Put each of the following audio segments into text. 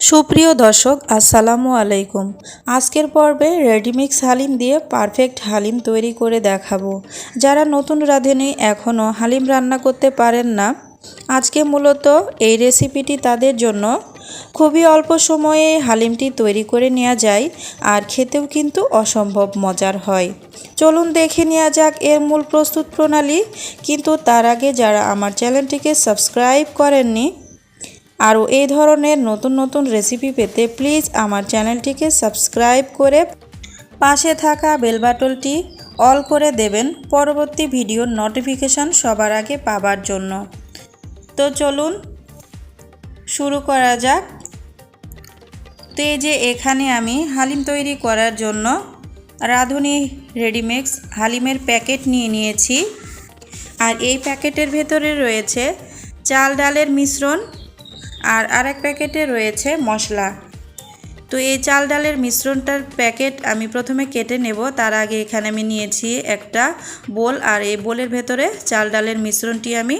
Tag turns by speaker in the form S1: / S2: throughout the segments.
S1: সুপ্রিয় দর্শক, আসসালামু আলাইকুম। আজকের পর্বে রেডিমিক্স হালিম দিয়ে পারফেক্ট হালিম তৈরি করে দেখাবো। যারা নতুন রাঁধুনি এখনও হালিম রান্না করতে পারেন না, আজকে মূলত এই রেসিপিটি তাদের জন্য। খুবই অল্প সময়ে হালিমটি তৈরি করে নেওয়া যায় আর খেতেও কিন্তু অসম্ভব মজার হয়। চলুন দেখে নেওয়া যাক এর মূল প্রস্তুত প্রণালী। কিন্তু তার আগে যারা আমার চ্যানেলটিকে সাবস্ক্রাইব করেননি আরও এই ধরনের নতুন নতুন রেসিপি পেতে প্লিজ আমার চ্যানেলটিকে সাবস্ক্রাইব করে পাশে থাকা বেল বাটনটি অল করে দেবেন। পরবর্তী ভিডিওর নোটিফিকেশান সবার আগে পাবার জন্য। তো চলুন শুরু করা যাক। তো এই যে এখানে আমি হালিম তৈরি করার জন্য রাঁধুনি রেডিমেক্স হালিমের প্যাকেট নিয়ে নিয়েছি। আর এই প্যাকেটের ভেতরে রয়েছে চাল ডালের মিশ্রণ আর আরেক প্যাকেটে রয়েছে মশলা। তো এই চাল ডালের মিশ্রণটার প্যাকেট আমি প্রথমে কেটে নেব, তার আগে এখানে আমি নিয়েছি একটা বোল, আর এই বোলের ভেতরে চাল ডালের মিশ্রণটি আমি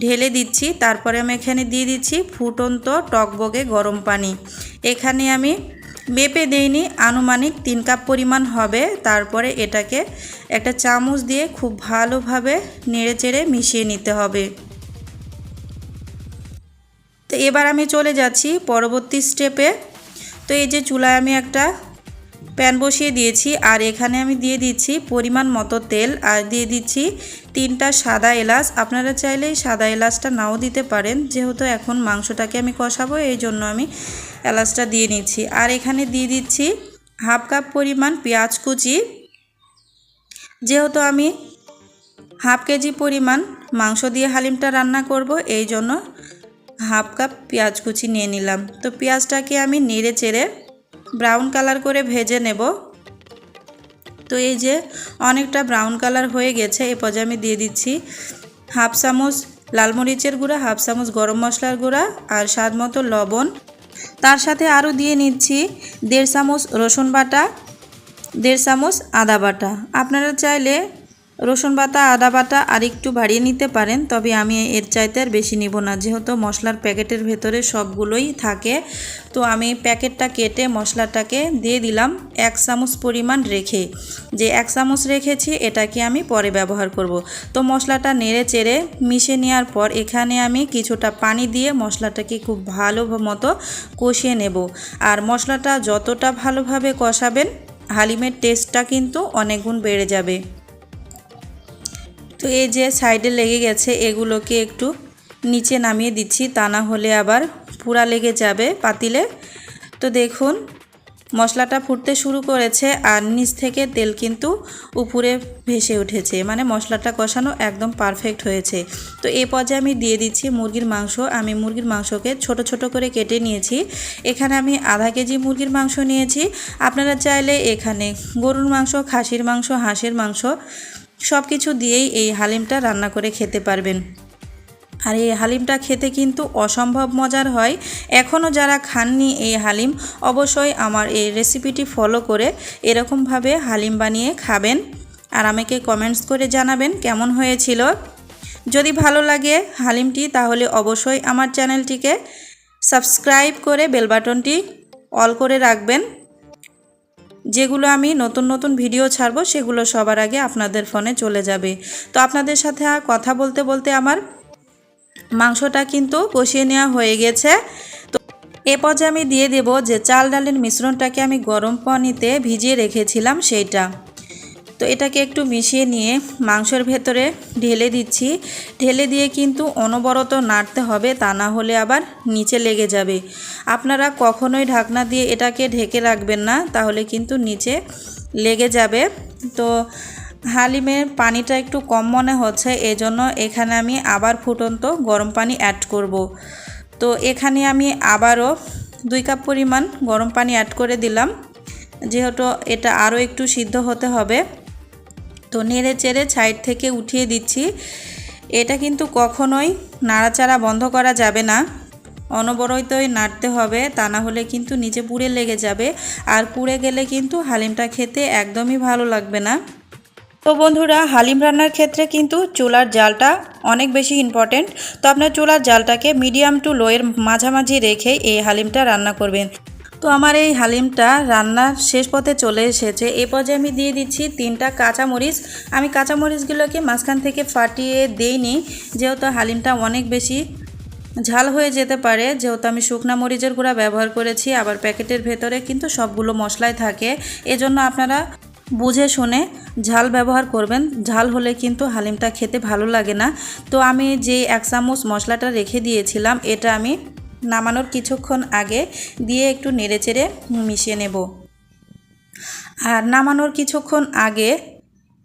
S1: ঢেলে দিচ্ছি। তারপরে আমি এখানে দিয়ে দিচ্ছি ফুটন্ত টকবগে গরম পানি। এখানে আমি মেপে দেইনি, আনুমানিক তিন কাপ পরিমাণ হবে। তারপরে এটাকে একটা চামচ দিয়ে খুব ভালোভাবে নেড়ে চেড়ে মিশিয়ে নিতে হবে। এবার আমি চলে যাচ্ছি পরবর্তী স্টেপে তো এই যে চুলায় আমি একটা প্যান বসিয়ে দিয়েছি আর এখানে আমি দিয়ে দিচ্ছি পরিমাণ মতো তেল আর দিয়ে দিচ্ছি তিনটা সাদা এলাচ। আপনারা চাইলেই সাদা এলাচটা নাও দিতে পারেন, যেহেতু এখন মাংসটাকে আমি কষাবো, এই জন্য আমি এলাচটা দিয়ে নিচ্ছি। আর এখানে দিয়ে দিচ্ছি হাফ কাপ পরিমাণ পেঁয়াজ কুচি। যেহেতু আমি হাফ কেজি পরিমাণ মাংস দিয়ে হালিমটা রান্না করব, এই জন্য হাফ কাপ পেঁয়াজ কুচি নিয়ে নিলাম। তো পেঁয়াজটাকে আমি নেড়ে চেড়ে ব্রাউন কালার করে ভেজে নেব। তো এই যে অনেকটা ব্রাউন কালার হয়ে গেছে, এ পর্যায়ে আমি দিয়ে দিচ্ছি হাফ চামচ লাল মরিচের গুঁড়া, হাফ চামচ গরম মশলার গুঁড়া আর স্বাদ মতো লবণ। তার সাথে আরও দিয়ে নিচ্ছি দেড় চামচ রসুন বাটা, দেড় চামচ আদা বাটা। আপনারা চাইলে রসুন বাটা, আদা বাটা আর একটু বাড়িয়ে নিতে পারেন, তবে আমি এর চাইতে আর বেশি নিব না। যেহেতু মশলার প্যাকেটের ভেতরে সবগুলোই থাকে, তো আমি প্যাকেটটা কেটে মশলাটাকে দিয়ে দিলাম এক চামচ পরিমাণ রেখে। যে এক চামচ রেখেছি, এটাকে আমি পরে ব্যবহার করব। তো মশলাটা নেড়ে চেড়ে মিশে নেওয়ার পর এখানে আমি কিছুটা পানি দিয়ে মশলাটাকে খুব ভালো মতো কষিয়ে নেব। আর মশলাটা যতটা ভালোভাবে কষাবেন, হালিমের টেস্টটা কিন্তু অনেক গুণ বেড়ে যাবে। তো এই যে সাইডে লেগে গেছে, এগুলোকে একটু নিচে নামিয়ে দিচ্ছি, তা না হলে আবার পুরা লেগে যাবে পাতিলে। তো দেখুন, মশলাটা ফুটতে শুরু করেছে আর নিচ থেকে তেল কিন্তু উপরে ভেসে উঠেছে মানে মশলাটা কষানো একদম পারফেক্ট হয়েছে। তো এই পর্যায়ে আমি দিয়ে দিচ্ছি মুরগির মাংস, আমি মুরগির মাংসকে ছোট ছোট করে কেটে নিয়েছি। এখানে আমি আধা কেজি মুরগির মাংস নিয়েছি, আপনারা চাইলে এখানে গরুর মাংস, খাসির মাংস, হাঁসের মাংস সব কিছু দিয়েই এই হালিমটা রান্না করে খেতে পারবেন। আর এই হালিমটা খেতে কিন্তু অসম্ভব মজার হয়। এখনও যারা খাননি এই হালিম, অবশ্যই আমার এই রেসিপিটি ফলো করে এরকমভাবে হালিম বানিয়ে খাবেন আর আমাকে কমেন্টস করে জানাবেন কেমন হয়েছিল। যদি ভালো লাগে হালিমটি, তাহলে অবশ্যই আমার চ্যানেলটিকে সাবস্ক্রাইব করে বেল বাটনটি অল করে রাখবেন। যেগুলো আমি নতুন নতুন ভিডিও ছাড়বো, সেগুলো সবার আগে আপনাদের ফোনে চলে যাবে। তো আপনাদের সাথে কথা বলতে বলতে আমার মাংসটা কিন্তু কষিয়ে নেওয়া হয়ে গেছে। তো এ পর্যায়ে আমি দিয়ে দেব যে চাল ডালের মিশ্রণটাকে আমি গরম পানিতে ভিজিয়ে রেখেছিলাম, সেইটা। তো এটাকে একটু মিশিয়ে নিয়ে মাংসের ভেতরে ঢেলে দিচ্ছি। ঢেলে দিয়ে কিন্তু অনবরত নাড়তে হবে, তা না হলে আবার নিচে লেগে যাবে। আপনারা কখনোই ঢাকনা দিয়ে এটাকে ঢেকে রাখবেন না, তাহলে কিন্তু নিচে লেগে যাবে। তো হালিমের পানিটা একটু কম মনে হচ্ছে, এজন্য এখানে আমি আবার ফুটন্ত গরম পানি অ্যাড করব। তো এখানে আমি আবারও দুই কাপ পরিমাণ গরম পানি অ্যাড করে দিলাম। যেহেতু এটা আরও একটু সিদ্ধ হতে হবে তো নেড়ে চেড়ে সাইড থেকে উঠিয়ে দিচ্ছি। এটা কিন্তু কখনোই নাড়াচাড়া বন্ধ করা যাবে না। অনবরতই নাড়তে হবে, তা না হলে কিন্তু নিচে পুড়ে লেগে যাবে। আর পুড়ে গেলে কিন্তু হালিমটা খেতে একদমই ভালো লাগবে না। তো বন্ধুরা, হালিম রান্নার ক্ষেত্রে কিন্তু চুলার জালটা অনেক বেশি ইম্পর্টেন্ট তো আপনার চুলার জালটাকে মিডিয়াম টু লোয়ের মাঝামাঝি রেখে এই হালিমটা রান্না করবেন। তো আমার এই হালিমটা রান্নার শেষ পথে চলে এসেছে। এ পর্যায়ে আমি দিয়ে দিচ্ছি তিনটা কাঁচামরিচ। আমি কাঁচামরিচগুলোকে মাঝখান থেকে ফাটিয়ে দেইনি, যেহেতু হালিমটা অনেক বেশি ঝাল হয়ে যেতে পারে। যেহেতু আমি শুকনা মরিচের গুঁড়া ব্যবহার করেছি, আবার প্যাকেটের ভেতরে কিন্তু সবগুলো মশলাই থাকে। এজন্য আপনারা বুঝে শুনে ঝাল ব্যবহার করবেন। ঝাল হলে কিন্তু হালিমটা খেতে ভালো লাগে না। তো আমি যে এক চামচ মশলাটা রেখে দিয়েছিলাম, এটা আমি নামানোর কিছুক্ষণ আগে দিয়ে একটু নেড়েচেড়ে মিশিয়ে নেব। আর নামানোর কিছুক্ষণ আগে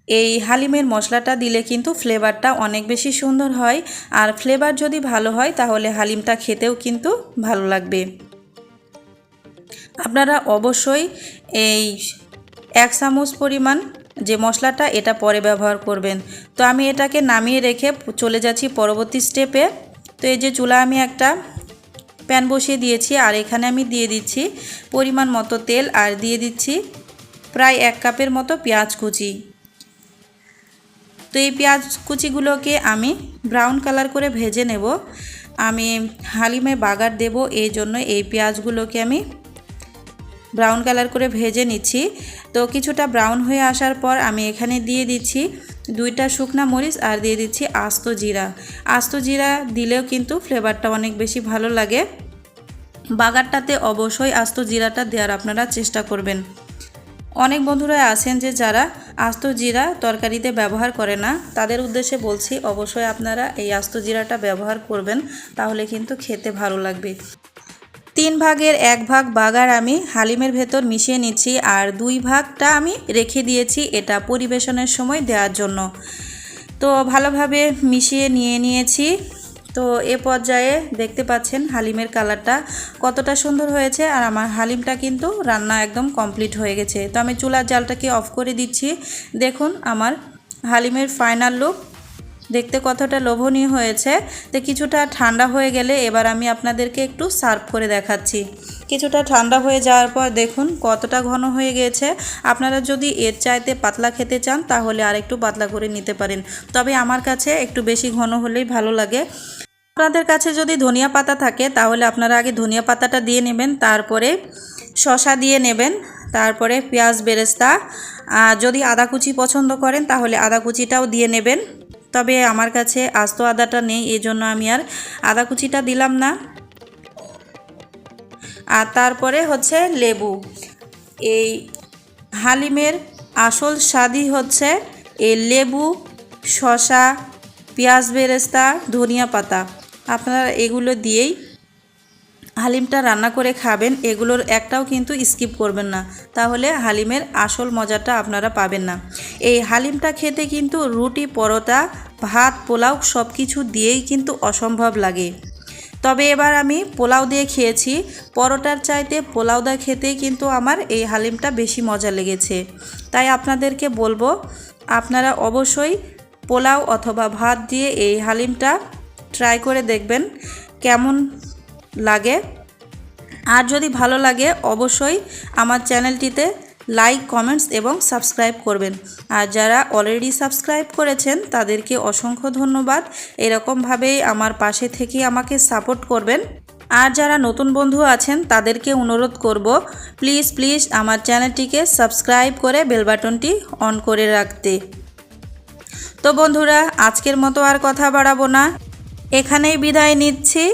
S1: এই হালিমের মশলাটা দিলে কিন্তু ফ্লেভারটা অনেক বেশি সুন্দর হয়। আর ফ্লেভার যদি ভালো হয়, তাহলে হালিমটা খেতেও কিন্তু ভালো লাগবে। আপনারা অবশ্যই এই এক চামচ পরিমাণ যে মশলাটা, এটা পরে ব্যবহার করবেন। তো আমি এটাকে নামিয়ে রেখে চলে যাচ্ছি পরবর্তী স্টেপে তো এই যে চুলা আমি একটা প্যান বসিয়ে দিয়েছি আর এখানে আমি দিয়ে দিচ্ছি পরিমাণ মতো তেল আর দিয়ে দিচ্ছি প্রায় এক কাপের মতো পেঁয়াজ কুচি। তো এই পেঁয়াজ কুচিগুলোকে আমি ব্রাউন কালার করে ভেজে নেব। আমি হালিমে বাগার দেব, এই জন্য এই পেঁয়াজগুলোকে আমি ব্রাউন কালার করে ভেজে নিচ্ছি। তো কিছুটা ব্রাউন হয়ে আসার পর আমি এখানে দিয়ে দিচ্ছি দুইটা শুকনা মরিচ আর দিয়ে দিচ্ছি আস্ত জিরা। আস্ত জিরা দিলেও কিন্তু ফ্লেভারটা অনেক বেশি ভালো লাগে। বাগারটাতে অবশ্যই আস্ত জিরাটা দেওয়ার আপনারা চেষ্টা করবেন। অনেক বন্ধুরা আছেন যে যারা আস্ত জিরা তরকারিতে ব্যবহার করে না, তাদের উদ্দেশ্যে বলছি, অবশ্যই আপনারা এই আস্ত জিরাটা ব্যবহার করবেন, তাহলে কিন্তু খেতে ভালো লাগবে। তিন ভাগের এক ভাগ বাগার আমি হালিমের ভেতর মিশিয়ে নিচ্ছি আর দুই ভাগটা আমি রেখে দিয়েছি এটা পরিবেশনের সময় দেওয়ার জন্য। তো ভালোভাবে মিশিয়ে নিয়ে নিয়েছি। তো এ পর্যায়ে দেখতে পাচ্ছেন হালিমের কালারটা কতটা সুন্দর হয়েছে আর আমার হালিমটা কিন্তু রান্না একদম কমপ্লিট হয়ে গেছে। তো আমি চুলার জালটাকে অফ করে দিচ্ছি। দেখুন আমার হালিমের ফাইনাল লুক দেখতে কতটা লোভনীয় হয়েছে। তো কিছুটা ঠান্ডা হয়ে গেলে এবার আমি আপনাদেরকে একটু সার্ভ করে দেখাচ্ছি। কিছুটা ঠান্ডা হয়ে যাওয়ার পর দেখুন কতটা ঘন হয়ে গেছে। আপনারা যদি এর চাইতে পাতলা খেতে চান তাহলে আর একটু পাতলা করে নিতে পারেন। তবে আমার কাছে একটু বেশি ঘন হলেই ভালো লাগে। আপনাদের কাছে যদি ধনিয়া পাতা থাকে তাহলে আপনারা আগে ধনিয়া পাতাটা দিয়ে নেবেন, তারপরে শশা দিয়ে নেবেন, তারপরে পেঁয়াজ বেরেস্তা। যদি আদা কুচি পছন্দ করেন তাহলে আদা কুচিটাও দিয়ে নেবেন। তবে আমার কাছে আস্ত আদাটা নেই এই জন্য আমি আর আদা কুচিটা দিলাম না। আর তারপরে হচ্ছে লেবু। এই হালিমের আসল স্বাদই হচ্ছে এই লেবু শশা পেঁয়াজ বেরেস্তা, ধনিয়া পাতা। আপনারা এগুলো দিয়েই হালিমটা রান্না করে খাবেন, এগুলোর একটাও কিন্তু স্কিপ করবেন না। তাহলে হালিমের আসল মজাটা আপনারা পাবেন না। এই হালিমটা খেতে কিন্তু রুটি, পরোটা, ভাত, পোলাও সব কিছু দিয়েই কিন্তু অসম্ভব লাগে। তবে এবার আমি পোলাও দিয়ে খেয়েছি। পরোটার চাইতে পোলাও দা খেতেই কিন্তু আমার এই হালিমটা বেশি মজা লেগেছে। তাই আপনাদেরকে বলব, আপনারা অবশ্যই পোলাও অথবা ভাত দিয়ে এই হালিমটা ট্রাই করে দেখবেন, কেমন লাগে। আর যদি ভালো লাগে, অবশ্যই আমার চ্যানেলটিতে লাইক, কমেন্টস এবং সাবস্ক্রাইব করবেন। আর যারা অলরেডি সাবস্ক্রাইব করেছেন, তাদেরকে অসংখ্য ধন্যবাদ। এরকমভাবেই আমার পাশে থেকে আমাকে সাপোর্ট করবেন। আর যারা নতুন বন্ধু আছেন, তাদেরকে অনুরোধ করব, প্লিজ প্লিজ আমার চ্যানেলটিকে সাবস্ক্রাইব করে বেল বাটনটি অন করে রাখতে। তো বন্ধুরা, আজকের মতো আর কথা বাড়াবো না। এখানেই বিদায় নিচ্ছি।